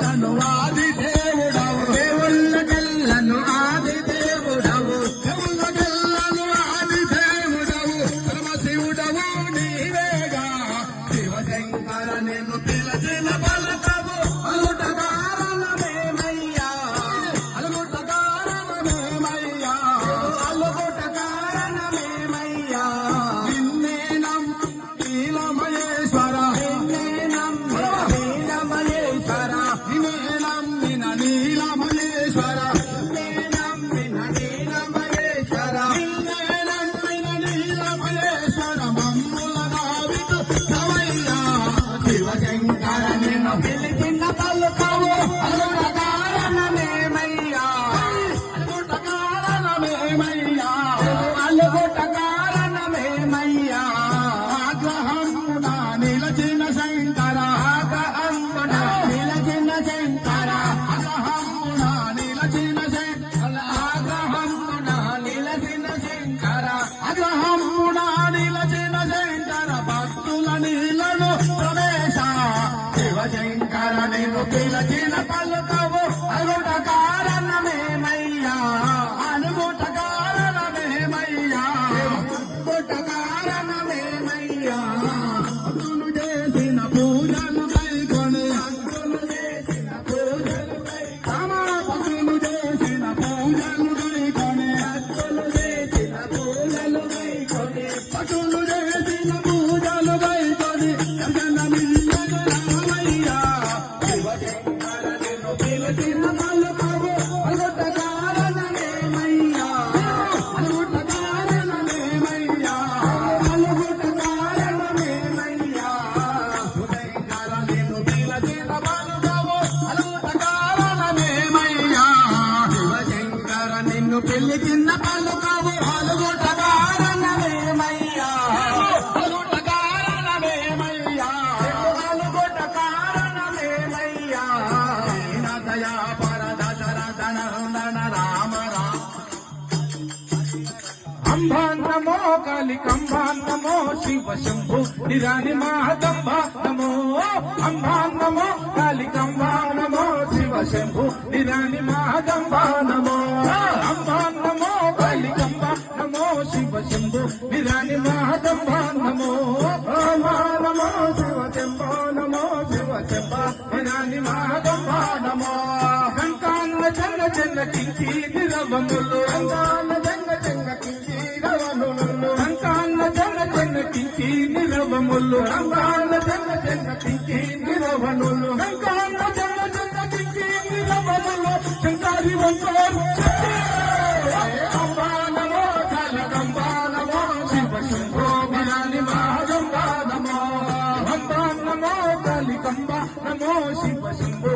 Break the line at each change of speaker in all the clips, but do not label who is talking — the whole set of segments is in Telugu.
నన్ను ఆది దేవుడా
cara.
నమో కాళికంబా నమో శివ శంభు నిరాని మాతంబా నమో అంబా నమో కాళికంబా నమో శివ శంభు నిరాని మాతంబా నమో అంబా నమో కాళికంబా నమో శివ శంభు నిరాని మాతంబా నమో అమ్మా నమో శివ శంభో నమో శివ శంభ నిరాని మాతంబా నమో కంకాల చల్ల కింకి నిరవములు రంగాన్న జన జన కింకి శివ శంభో బిలాని మహాజంబానమో అంబానమో కలి కంబానమో శివ శంభో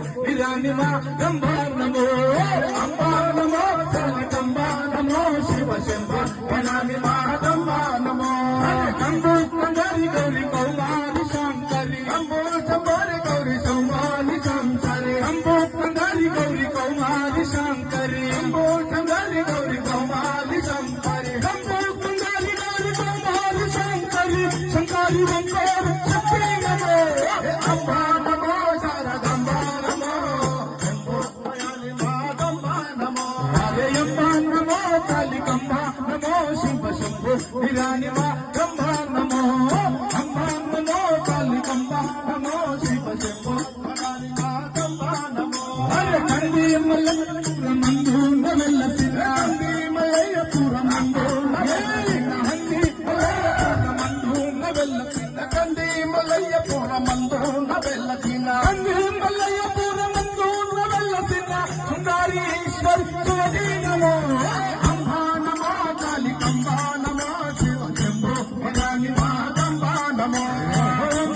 రాణి మా కంబా నమో అంబా నమో తల్లి కంబా నమో శివ చెప్పు మందు నెల పుర మందు కంది మల్లయ్య పుర మందు నెల కంది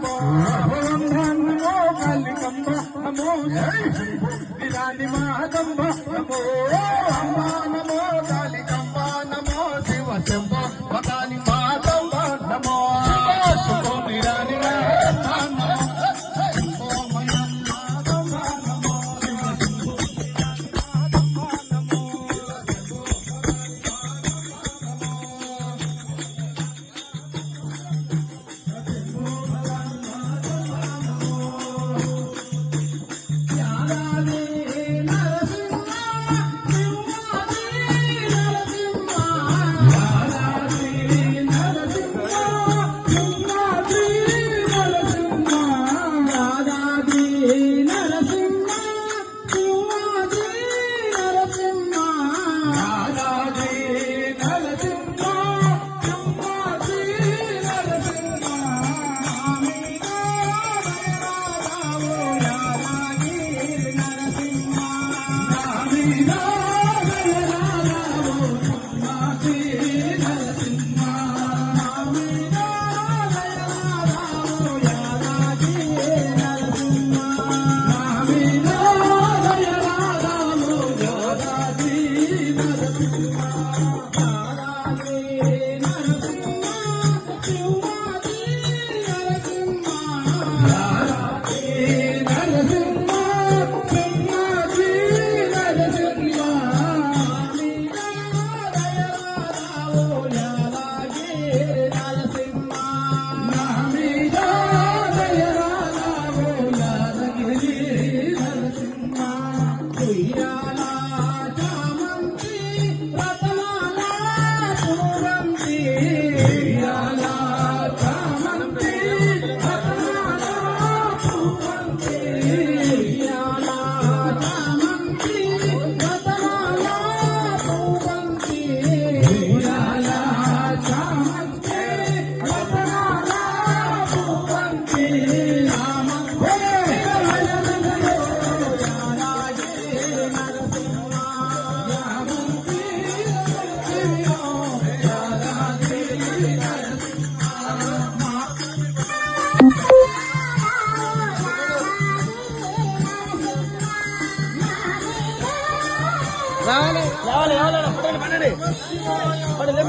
Vamos!
Yeah. 快点，来不？